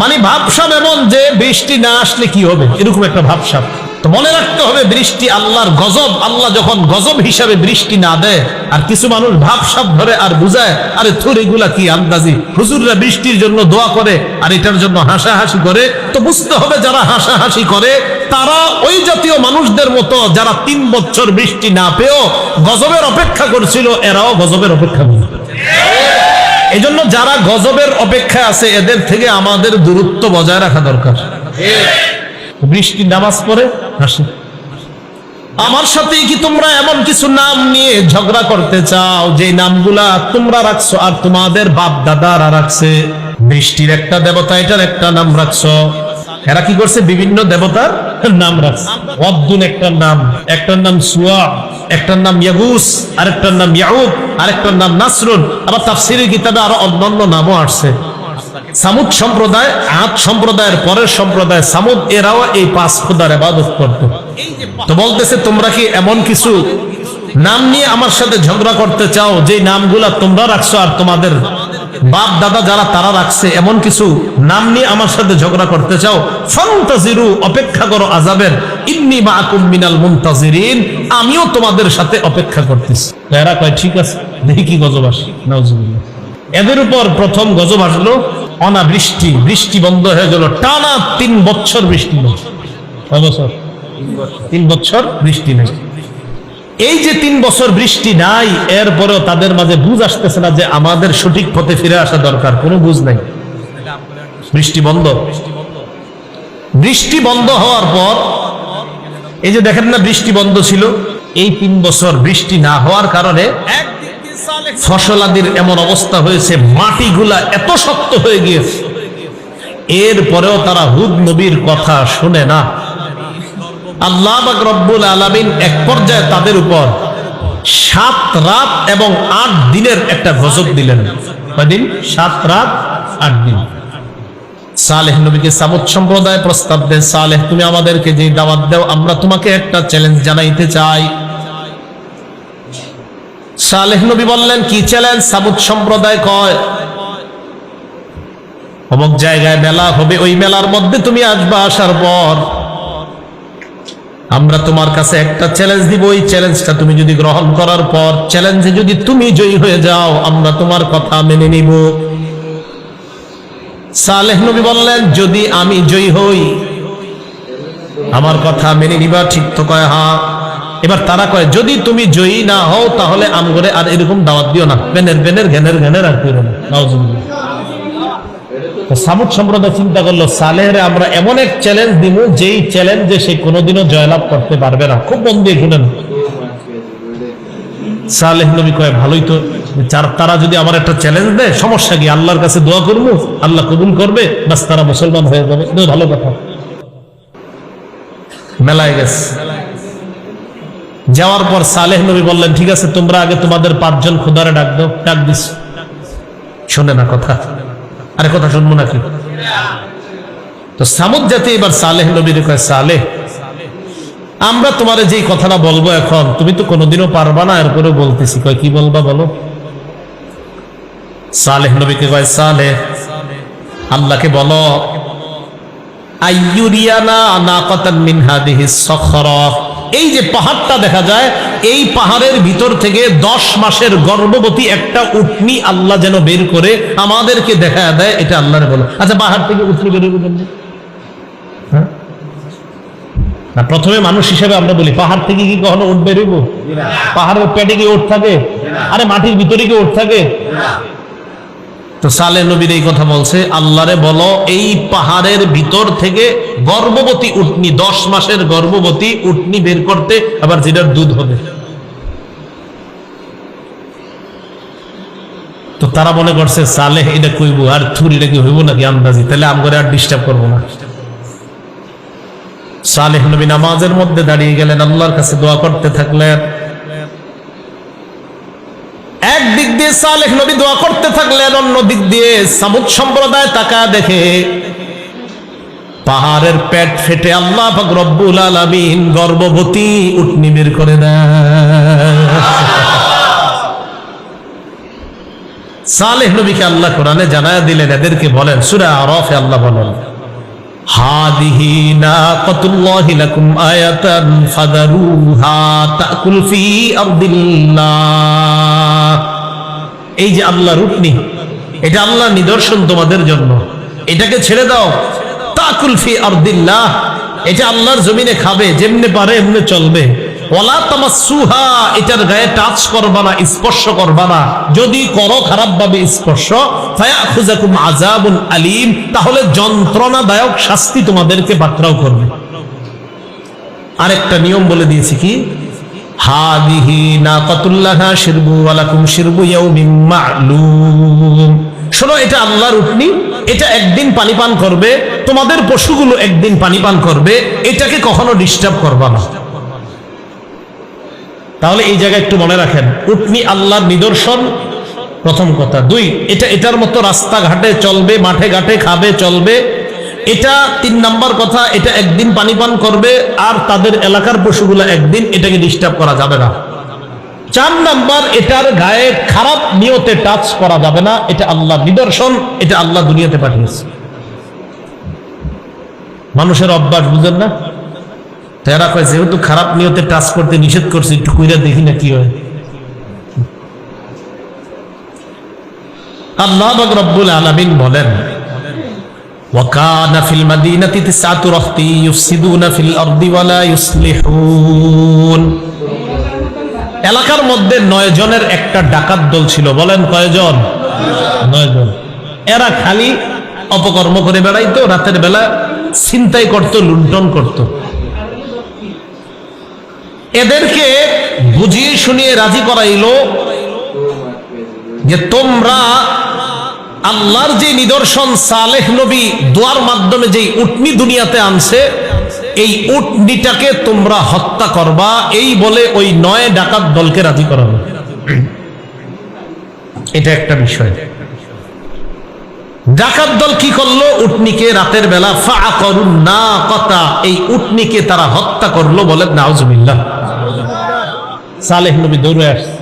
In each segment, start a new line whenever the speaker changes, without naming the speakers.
মানে ভাবসাব এমন যে বৃষ্টি না আসলে কি হবে? এরকম একটা ভাবসাব। তো মনে রাখতে হবে বৃষ্টি আল্লাহর গজব। আল্লাহ যখন গজব হিসাবে বৃষ্টি না দেয়, আর কিছু মানুষ ভাবসাব ধরে আর বুঝায়, আরে থুর এগুলা কি আন্দাজি? হুজুররা বৃষ্টির জন্য দোয়া করে আর এটার জন্য হাসাহাসি করে? তো বুঝতে হবে যারা হাসাহাসি করে, তারা ওই জাতীয় মানুষদের মতো যারা তিন বছর বৃষ্টি না পেয়েও গজবের অপেক্ষা করছিল, এরাও গজবের অপেক্ষা করবে এই জন্য যারা গজবের অপেক্ষা আছে, এদের থেকে আমাদের দূরত্ব বজায় রাখা দরকার। বৃষ্টি নামাজ পড়ে, হাসি। আমার সাথে কি তোমরা এমন কিছু নাম নিয়ে ঝগড়া করতে চাও? যে নামগুলা তোমরা রাখছো আর তোমাদের বাপ দাদারা রাখছে। বৃষ্টির একটা দেবতা, এটার একটা নাম রাখছো। এরা কি করছে? বিভিন্ন দেবতার নাম রাখছে। অব্দুল একটা নাম, একটার নাম সুয়া, একটার নাম ইয়াগুস, আরেকটার নাম ইয়াউব, আরেকটার নাম নাসরুন। আবার তাফসিরের কিতাবে আরও অন্যান্য নামও আসছে। সামুদ সম্প্রদায়, আদ সম্প্রদায়ের পরের সম্প্রদায় সামুদ, এরাও এই পাঁচ খোদার আবাদত করত। তো বলতেছে, তোমরা কি এমন কিছু নাম নিয়ে আমার সাথে ঝগড়া করতে চাও? যে নামগুলা তোমরা রাখছো আর তোমাদের বাপ, দাদা যারা তারা রাখছে, এমন কিছু নাম নিয়ে আমার সাথে ঝগড়া করতে চাও, ফন্তাজিরু, অপেক্ষা করো আজাবের ইন্নি মাকুম মিনাল মুনতাজিরিন, আমিও তোমাদের সাথে অপেক্ষা করতেছি। এরা কয়, ঠিক আছে, দেখি কি গজব আসে। নাউজুবিল্লাহ। এদের উপর প্রথম গজব আসলো অনাবৃষ্টি। বৃষ্টি বন্ধ হয়ে গেল। টানা তিন বছর বৃষ্টি নেই। তিন বছর বৃষ্টি নেই। এই যে তিন বছর বৃষ্টি নাই, এরপরেও তাদের মাঝে বুঝ আসতেছে না যে আমাদের সঠিক পথে ফিরে আসা দরকার। কোনো বুঝ নাই। বৃষ্টি বন্ধ। বৃষ্টি বন্ধ হওয়ার পর, এই যে দেখেন না, বৃষ্টি বন্ধ ছিল। এই তিন বছর বৃষ্টি না হওয়ার কারণে ফসলাদির এমন অবস্থা হয়েছে, মাটিগুলা এত শক্ত হয়ে গিয়েছে। এরপরেও তারা হুদ নবীর কথা শুনে না। আল্লাহ বাক রব্বুল আলামিন এক পর্যায়ে তাদের উপর সাত রাত এবং আট দিনের একটা গজব দিলেন। কয়দিন সাত রাত, আট দিন। সালেহ নবীকে সামুদ সম্প্রদায় প্রস্তাব দেন, সালেহ, তুমি আমাদেরকে যে দাওয়াত দাও, আমরা তোমাকে একটা চ্যালেঞ্জ জানাইতে চাই। সালেহ নবী বললেন, কি চ্যালেঞ্জ সামুদ সম্প্রদায় কয়। অমুক জায়গায় মেলা হবে, ওই মেলার মধ্যে তুমি আসবা আসার পর। আমরা তোমার কাছে একটা চ্যালেঞ্জ দিব ওই চ্যালেঞ্জটা তুমি যদি গ্রহণ করার পর চ্যালেঞ্জে যদি তুমি জয়ী হয়ে যাও, আমরা তোমার কথা মেনে নিব। সালেহ নবী বললেন, যদি আমি জয়ী হই, আমার কথা মেনে নিবা, ঠিক তো কয় হ্যাঁ এবার তারা কয়, যদি তুমি জয়ী না হও, তাহলে আমগরে আর এরকম দাওয়াত দিও না। বেনের বেনের, ঘেনের ঘেনের আর দিও না। সামুদ সম্প্রদায় চিন্তা করল, সালেহরে আমরা এমন এক চ্যালেঞ্জ দিব, যেই চ্যালেঞ্জে সে কোনোদিনও জয়লাভ করতে পারবে না। খুব মন দিয়ে শুনেন। সালেহ নবী কয়, ভালোই তো। চার- তারা যদি আমার একটা চ্যালেঞ্জ দেয়, সমস্যা কি? আল্লাহর কাছে দোয়া করব? আল্লাহ কবুল করবে? বাস তারা মুসলমান হয়ে যাবে। ভালো কথা। মেলায় গেছে। যাওয়ার পর সালেহ নবী বললেন, ঠিক আছে, তোমরা আগে তোমাদের পাঁচজন খুদারে ডাক দাও, ডাক দিস। শোনে না কথা। আরে কথা শুনব নাকি? তো সামুদ জাতি এবার সালেহ নবীর কয়, সালেহ, আমরা তোমার যেই কথাটা বলব এখন, তুমি তো কোনোদিনও পারবা না এরপরে বলতেছি। কয়, কি বলবা বলো? সালেহ নবীকে কয়, সালেহ, আল্লাহকে বলো, আইয়ুরিয়ানা নাকাতান মিন হাদিহি সখরা। এই যে পাহাড়টা দেখা যায় এই পাহাড়ের ভিতর থেকে দশ মাসের গর্ভবতী একটা উঠনি আল্লাহ যেন বের করে আমাদেরকে দেখা দেয় এটা আল্লাহরে বলো। আচ্ছা পাহাড় থেকে উঠনি বের করবেন হ্যাঁ? না প্রথমে মানুষ হিসেবে আমরা বলি পাহাড় থেকে কি কখনো উঠ বেরোবো পাহাড়ের পেটে কি ওঠ থাকে? আরে মাটির ভিতরে কি ওঠ থাকে? তো সালে নবীর এই কথা বলছে, আল্লাহরে বলো, এই পাহাড়ের ভিতর থেকে গর্ভবতী উটনি, দশ মাসের গর্ভবতী উটনি বের করতে আবার যেটার দুধ হবে। তো তারা মনে করছে, সালেহ, এটা কইব, আর থুর এটা কি হইব নাকি আন্দাজি? তাহলে আমগরে আর ডিস্টার্ব করব না। সালেহ নবী নামাজের মধ্যে দাঁড়িয়ে গেলেন, আল্লাহর কাছে দোয়া করতে থাকলেন এক দিক দিয়ে সালেহ নবী দোয়া করতে থাকলেন, অন্য দিক দিয়ে সামুদ সম্প্রদায় তাকা দেখে পাহাড়ের পেট ফেটে আল্লাহ রব্বুল আলামিন গর্ভবতী উটনি বের করে সালেহ নবীকে আল্লাহ কোরআনে জানায় দিলেন, এদেরকে বলেন, সুরা আরফে আল্লাহ বলেন, হাদিহি নাকাতুল্লাহি লাকুম আয়াতান ফাদারুহা তাকুল ফি আরদিল্লাহ। এই যে আল্লাহর রুকনি এটা আল্লাহর নিদর্শন তোমাদের জন্য। এটাকে ছেড়ে দাও। তাকুল ফি আরদিল্লাহ, এটা আল্লাহর জমিনে খাবে, যেমনে পারে এমনি চলবে। ওলা তামাসুহা এটার গায়ে টাচ করবা না, স্পর্শ করবা না। যদি করো খারাপ ভাবে স্পর্শ, ফায়াখুজাকুম আলিম, তাহলে যন্ত্রণাদায়ক শাস্তি তোমাদেরকে পাকড়াও করবে। আরেকটা নিয়ম বলে দিয়েছি কি? হাদিহি নাকাতুল্লাহা শিরবু ওয়ালাকুম শিরবু ইয়াউমিন মা'লুম। শোনো, এটা আল্লাহর উটনি এটা একদিন পানি পান করবে, তোমাদের পশুগুলো একদিন পানি পান করবে, এটাকে কখনো ডিস্টার্ব করবা না। তাহলে এই জায়গায় একটু মনে রাখেন উটনি আল্লাহর নিদর্শন, প্রথম কথা। দুই, এটা এটার মতো রাস্তাঘাটে চলবে, মাঠে ঘাটে খাবে, চলবে এটা তিন নাম্বার কথা, এটা একদিন পানি পান করবে আর তাদের এলাকার পশুগুলো একদিন এটাকে ডিস্টার্ব করা যাবে না। চার নাম্বার, এটার গায়ে খারাপ নিয়তে টাচ করা যাবে না, এটা আল্লাহ নিদর্শন, এটা আল্লাহ দুনিয়াতে পাঠিয়েছে। মানুষের অভ্যাস, বুঝেন না? তো এরা কয়, যেহেতু খারাপ নিয়তে টাচ করতে নিষেধ করছে, একটু কইরা দেখি না কি হয়। আল্লাহ রব্বুল আলামিন বলেন وكان في المدينة تسعة رهط يفسدون في الأرض ولا يصلحون এলাকার মধ্যে নয় জনের একটা ডাকাত দল ছিল বলেন কয়জন নয় জন এরা খালি অপকর্ম করে বেড়াইতো রাতের বেলা ছিনতাই করত লুণ্ঠন করত এদেরকে বুঝিয়ে শুনিয়ে রাজি করাইলো যে তোমরা আল্লাহর যে নিদর্শন সালেহ নবী দোয়ার মাধ্যমে যে উটনি দুনিয়াতে আনছে, এই উটনিটাকে তোমরা হত্যা করবা, এই বলে ওই নয় ডাকাত দলকে রাজি করানো। এটা একটা বিষয়। ডাকাত দল কি করল? উটনিকে রাতের বেলা ফা করুন না কথা এই উটনিকে তারা হত্যা করল বলে নাউজুবিল্লাহ। সালেহ নবী দৌড়ে আসছে।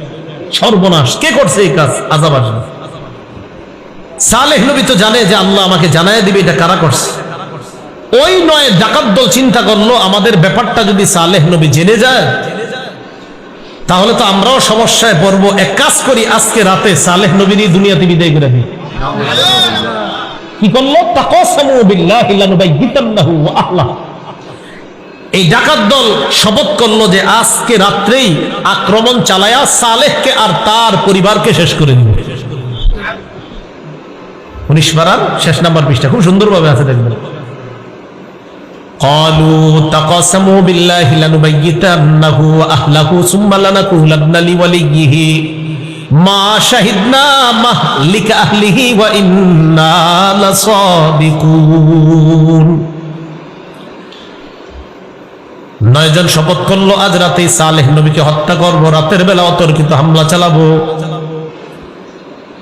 সর্বনাশ। কে করছে এই কাজ? আজাব আসবে। সালেহ নবী তো জানে যে আল্লাহ আমাকে জানায় দিবে, এটা কারা করছে? ওই নয়, ডাকাত দল চিন্তা করল, আমাদের ব্যাপারটা যদি সালেহ নবী জেনে যায়, তাহলে তো আমরাও সমস্যায় পড়ব। এক কাজ করি, আজকে রাতে সালেহ নবীরই দুনিয়াতে বিদায় করে দিই। কি করল? এই ডাকাত দল শপথ করল যে আজকে রাত্রেই আক্রমণ চালায়া সালেহকে আর তার পরিবারকে শেষ করে দিব। উনিশ পারার শেষ নাম্বার পৃষ্ঠা খুব সুন্দরভাবে আছে দেখবেন قالوا تقاسموا بالله لنبيتنه واهله ثم لنقولن لوليه ما شهدنا مهلك اهله وانا لصادقون নয়জন শপথ করলো আজ রাতে সালেহ নবীকে হত্যা করবো রাতের বেলা অতর্কিত হামলা চালাবো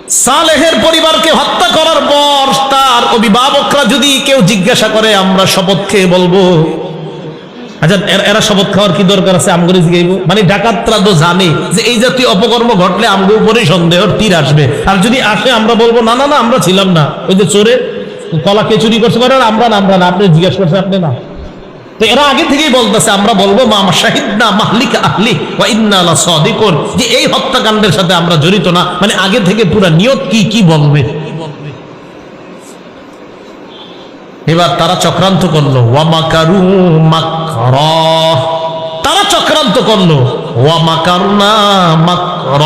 সালেহের পরিবারকে হত্যা করার পর তার অভিভাবকরা যদি কেউ জিজ্ঞাসা করে, আমরা শপথ খেয়ে বলব। আচ্ছা এরা শপথ খাওয়ার কি দরকার আছে? আমগরে জিগাইব মানে ডাকাতরা তো জানে যে এই জাতীয় অপকর্ম ঘটলে আমগো উপরে সন্দেহর তীর আসবে। আর যদি আসে, আমরা বলব, না না না, আমরা ছিলাম না। ওই যে চোরে, কলা কে চুরি করছে করে আমরা না আমরা না। আপনি জিজ্ঞাসা করছেন, আপনি না? তো এরা আগে থেকেই বলতেছে, আমরা বলব, মা আমার শাহিদ না, মাহলিক আহলি, ওয়া ইন্না লা সাদিকুন। যে এই হত্যাকাণ্ডের সাথে আমরা জড়িত না। মানে আগে থেকে পুরো নিয়ত কি কি বলবে? এবার তারা চক্রান্ত করল, ওয়া মাকারু। তারা চক্রান্ত করল, ওয়া মাকারনা মাকর।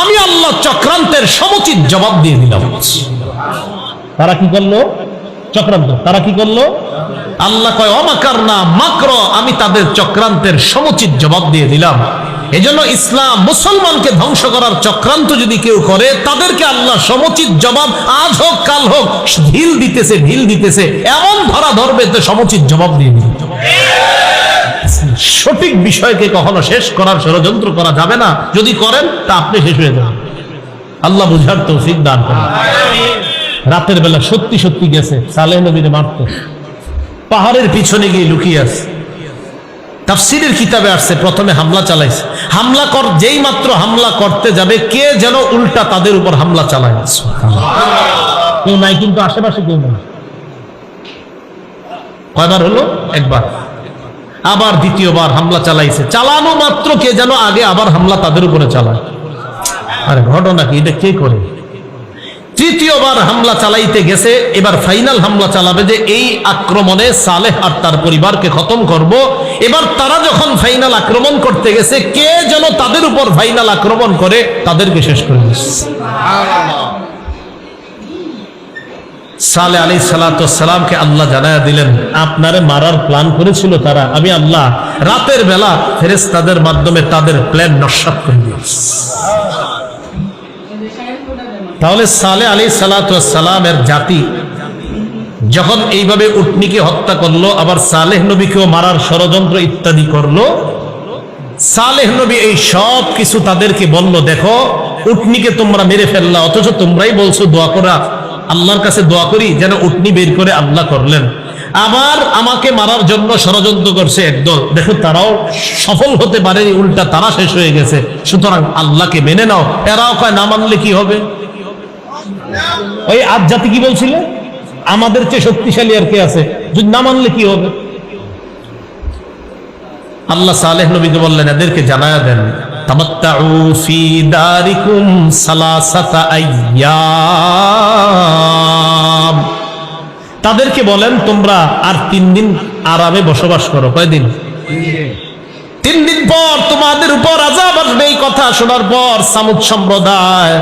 আমি আল্লাহ চক্রান্তের সমুচিত জবাব দিয়ে দিলাম। তারা কি করল? চক্রান্ত। তারা কি করল? আল্লাহ কয় অমাকার না মাকর আমি তাদের চক্রান্তের সমুচিত জবাব দিয়ে দিলাম। এজন্য ইসলাম মুসলমানকে ধ্বংস করার চক্রান্ত যদি কেউ করে, তাদেরকে আল্লাহ সমুচিত জবাব, আজ হোক, কাল হোক, ঢিল দিতেছে ঢিল দিতেছে, এমন ধরা ধরবে তো সমুচিত জবাব দিয়ে দিবে। সঠিক বিষয়কে কখনো শেষ করার ষড়যন্ত্র করা যাবে না। যদি করেন, তা আপনি শেষ হয়ে যান আল্লাহ বুঝার দান করেন। রাতের বেলা সত্যি সত্যি গেছে, সালেহ নবীরে মারতে। পাহাড়ের পিছনে গিয়ে লুকিয়ে আছে। তাফসিরের কিতাবে আসছে, প্রথমে হামলা চালাইছে। হামলা কর, যেই মাত্র হামলা করতে যাবে, কে যেন উল্টা তাদের উপর হামলা চালায়। কেউ নাই, কিন্তু আশেপাশে কেউ নাই। কয়বার হলো? একবার। আবার দ্বিতীয়বার হামলা চালাইছে। চালানো মাত্র কে যেন আগে আবার হামলা তাদের উপরে চালায়। আরে ঘটনা কি? এটা কে করে? তৃতীয়বার হামলা চালাইতে গেছে, এবার ফাইনাল হামলা চালাবে যে এই আক্রমণে সালেহ আর তার পরিবারকে খতম করব। এবার তারা যখন ফাইনাল আক্রমণ করতে গেছে, কে যেন তাদের উপর ফাইনাল আক্রমণ করে, তাদেরকে শেষ করে সালে আলী সালাতামকে আল্লাহ জানায়া দিলেন, আপনারে মারার প্ল্যান করেছিল তারা, আমি আল্লাহ রাতের বেলা ফেরেস তাদের মাধ্যমে তাদের প্ল্যান নস্বাত করে দিয়েছি। তাহলে সালে আলী সালাতামের জাতি যখন এইভাবে উটনিকে হত্যা করল, আবার সালেহ নবীকেও মারার ষড়যন্ত্র ইত্যাদি করল, সালেহ নবী এই সব কিছু তাদেরকে বলল, দেখো, উটনিকে তোমরা মেরে ফেললা, অথচ তোমরাই বলছো দোয়া করা। আল্লাহর কাছে দোয়া করি যেন উটনি বের করে আল্লাহ করলেন। আবার আমাকে মারার জন্য ষড়যন্ত্র করছে একদল। দেখো, তারাও সফল হতে পারেনি, উল্টা তারা শেষ হয়ে গেছে। সুতরাং আল্লাহকে মেনে নাও। এরাও কয়, না মানলে কি হবে? ওই আজ জাতি কি বলছিল? আমাদের চেয়ে শক্তিশালী আর কে আছে? যদি না মানলে কি হবে? আল্লাহ সালেহ নবীকে বললেন, এদেরকে জানায়া দেন তাদেরকে বলেন, তোমরা আর তিন দিন আরামে বসবাস করো। কয়দিন? তিন দিন পর তোমাদের উপর আজাব আসবে এই কথা শোনার পর সামুদ সম্প্রদায়।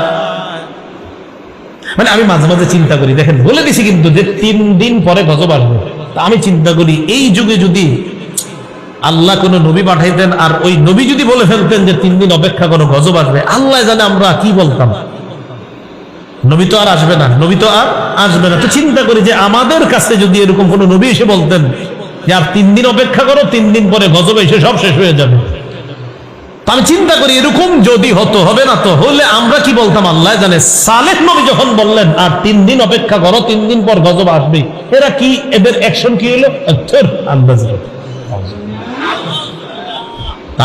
মানে আমি মাঝে মাঝে চিন্তা করি, দেখেন, বলে দিছি কিন্তু যে তিন দিন পরে গজব আসবে। তা আমি চিন্তা করি, এই যুগে যদি আল্লাহ কোন নবী পাঠাইতেন আর ওই নবী যদি বলে ফেলতেন যে তিন দিন অপেক্ষা করো, গজব আসবে, আল্লাহ জানে আমরা কি বলতাম। নবী তো আর আসবে না, নবী তো আর আসবে না। তো চিন্তা করি যে আমাদের কাছে যদি এরকম কোন নবী এসে বলতেন যে, আর তিন দিন অপেক্ষা করো, তিন দিন পরে গজব এসে সব শেষ হয়ে যাবে। আমি চিন্তা করি, এরকম যদি হতো, হবে না তো? হলে আমরা কি বলতাম? আল্লাহ জানে। সালেহ নবী যখন বললেন, আর তিন দিন অপেক্ষা করো, তিন দিন পর গজব আসবে এরা কি, এদের অ্যাকশন কি হলো আন্দাজ।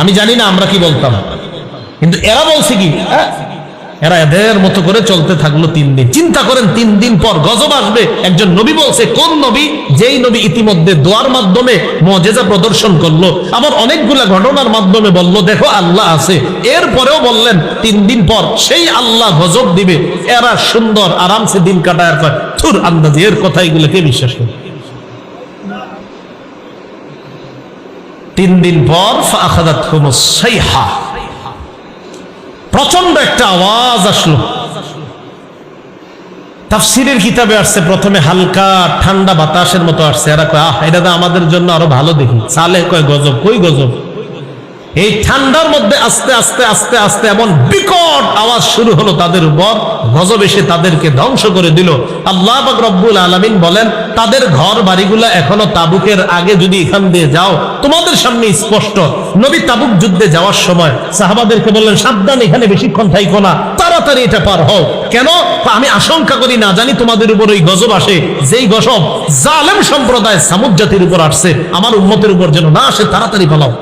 আমি জানি না আমরা কি বলতাম। কিন্তু এরা বলছে কি হ্যাঁ? এরা এদের মতো করে চলতে থাকল তিন দিন। চিন্তা করেন, তিন দিন পর গজব আসবে। একজন নবী বলছে, কোন নবী? যেই নবী ইতিমধ্যে দোয়ার মাধ্যমে মজেজা প্রদর্শন করল, আবার অনেকগুলা ঘটনার মাধ্যমে বলল, দেখো, আল্লাহ আছে। এরপরেও বললেন, তিন দিন পর সেই আল্লাহ গজব দিবে। এরা সুন্দর, আরামসে দিন কাটায়। কয় থুর আন্দাজি, এর কথা এগুলো কে বিশ্বাস করে? তিন দিন পর ফাখাদাত সাইহা প্রচণ্ড একটা আওয়াজ আসলো। তাফসিরের কিতাবে আসছে, প্রথমে হালকা ঠান্ডা বাতাসের মতো আসছে। এরা কয়, আহ, এটা আমাদের জন্য আরও ভালো দেখি। সালে কয়, গজব, কই গজব? এই ঠান্ডার মধ্যে আস্তে আস্তে আস্তে আস্তে এমন বিকট আওয়াজ শুরু হলো তাদের উপর। গজব এসে তাদেরকে ধ্বংস করে দিল। আল্লাহ রব্বুল আলামিন বলেন, তাদের ঘর বাড়িগুলা এখনও তাবুকের আগে যদি এখান দিয়ে যাও, তোমাদের সামনে স্পষ্ট। নবী তাবুক যুদ্ধে যাওয়ার সময় সাহাবাদেরকে বললেন, সাবধান, এখানে বেশিক্ষণ থাইকো না। তাড়াতাড়ি এটা পার হও। কেন? আমি আশঙ্কা করি না, জানি তোমাদের উপর ওই গজব আসে। যেই গজব জালেম সম্প্রদায় সামুদ জাতির উপর আসছে, আমার উন্মতের উপর যেন না আসে, তাড়াতাড়ি পালাও।